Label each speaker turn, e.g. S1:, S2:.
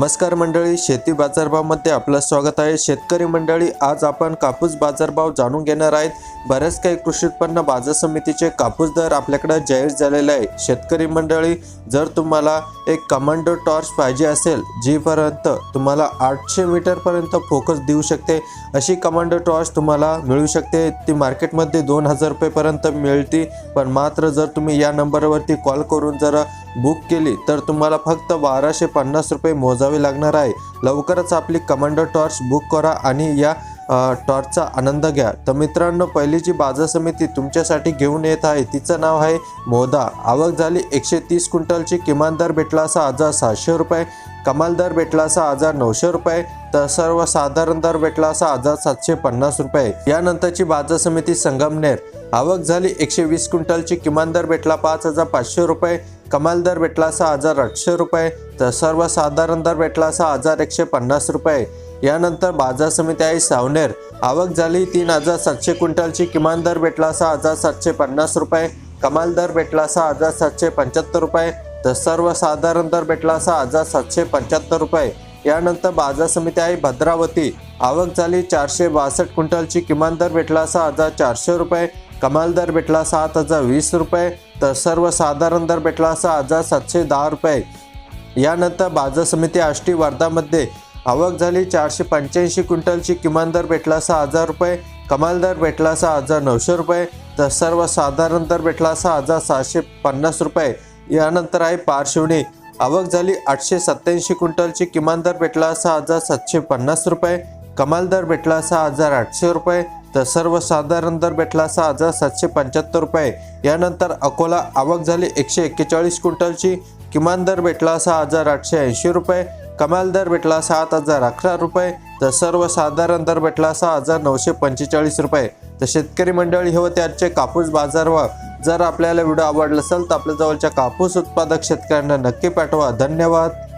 S1: नमस्कार मंडळी शेती बाजारभावमध्ये आपलं स्वागत आहे. शेतकरी मंडळी आज आपण कापूस बाजारभाव जाणून घेणार आहेत. बरेच काही कृषी उत्पन्न बाजार समितीचे कापूस दर आपल्याकडे जाहीर झालेले आहे. शेतकरी मंडळी जर तुम्हाला एक कमांडो टॉर्च पाहिजे असेल जीपर्यंत तुम्हाला आठशे मीटरपर्यंत फोकस देऊ शकते. अशी कमांडो टॉर्च तुम्हाला मिळू शकते. ती मार्केटमध्ये दोन हजार रुपयेपर्यंत मिळते पण मात्र जर तुम्ही या नंबरवरती कॉल करून जर बुक केली तर तुम्हाला फक्त बाराशे पन्नास रुपये मोजावे लागणार आहे. लवकरच आपली कमांडो टॉर्च बुक करा आणि या टॉर्चचा आनंद घ्या. तर मित्रांनो पहिली जी बाजार समिती तुमच्यासाठी घेऊन येत आहे तिचं नाव आहे मोदा. आवक झाली एकशे तीस क्विंटलची किमान दर भेटला असा हजार सातशे रुपये कमाल दर भेटला असा हजार नऊशे रुपये तर सर्वसाधारण दर भेटला असा हजार सातशे पन्नास रुपये. यानंतरची बाजार समिती संगमनेर. आवक झाली एकशे वीस क्विंटलची किमान दर भेटला पाच हजार पाचशे रुपये कमाल दर भेटला असा हजार आठशे रुपये तर सर्वसाधारण दर भेटला असा हजार एकशे पन्नास रुपये. यानंतर बाजार समिती आहे सावनेर आवक झाली तीन हजार सातशे क्विंटलची किमान दर भेटला असा हजार सातशे पन्नास रुपये कमाल दर भेटला असा हजार सातशे पंच्याहत्तर रुपये तर सर्वसाधारण दर भेटला असा हजार सातशे पंच्याहत्तर रुपये. यानंतर बाजार समिती आहे भद्रावती आवक झाली चारशे बासष्ट क्विंटलची किमान दर भेटला असा हजार चारशे रुपये कमाल दर भेटला सात हजार वीस रुपये तर सर्वसाधारण दर भेटला सहा हजार सातशे दहा रुपये. यानंतर बाजार समिती आष्टी वर्धामध्ये आवक झाली. चारशे पंच्याऐंशी क्विंटलची किमान दर भेटला सहा हजार रुपये कमाल दर भेटला सहा हजार नऊशे रुपये तर सर्वसाधारण दर भेटला सहा हजार सहाशे पन्नास रुपये. यानंतर आहे पारशिवणी आवक झाली आठशे सत्त्याऐंशी क्विंटलची किमान दर भेटला सहा हजार सातशे पन्नास रुपये कमाल दर भेटला सहा हजार आठशे रुपये तर सर्वसाधारण दर भेटला असा हजार सातशे पंच्याहत्तर रुपये. यानंतर अकोला आवक झाली. एकशे एक्केचाळीस क्विंटलची किमान दर भेटला असा हजार आठशे ऐंशी रुपये. कमाल दर भेटला सात हजार अकरा रुपये. तर सर्वसाधारण दर भेटला असा हजार नऊशे पंचेचाळीस रुपये. तर शेतकरी मंडळी हे होते आजचे कापूस बाजार जर आपल्याला व्हिडिओ आवडला असेल तर आपल्या जवळच्या कापूस उत्पादक शेतकऱ्यांना नक्की पाठवा. धन्यवाद.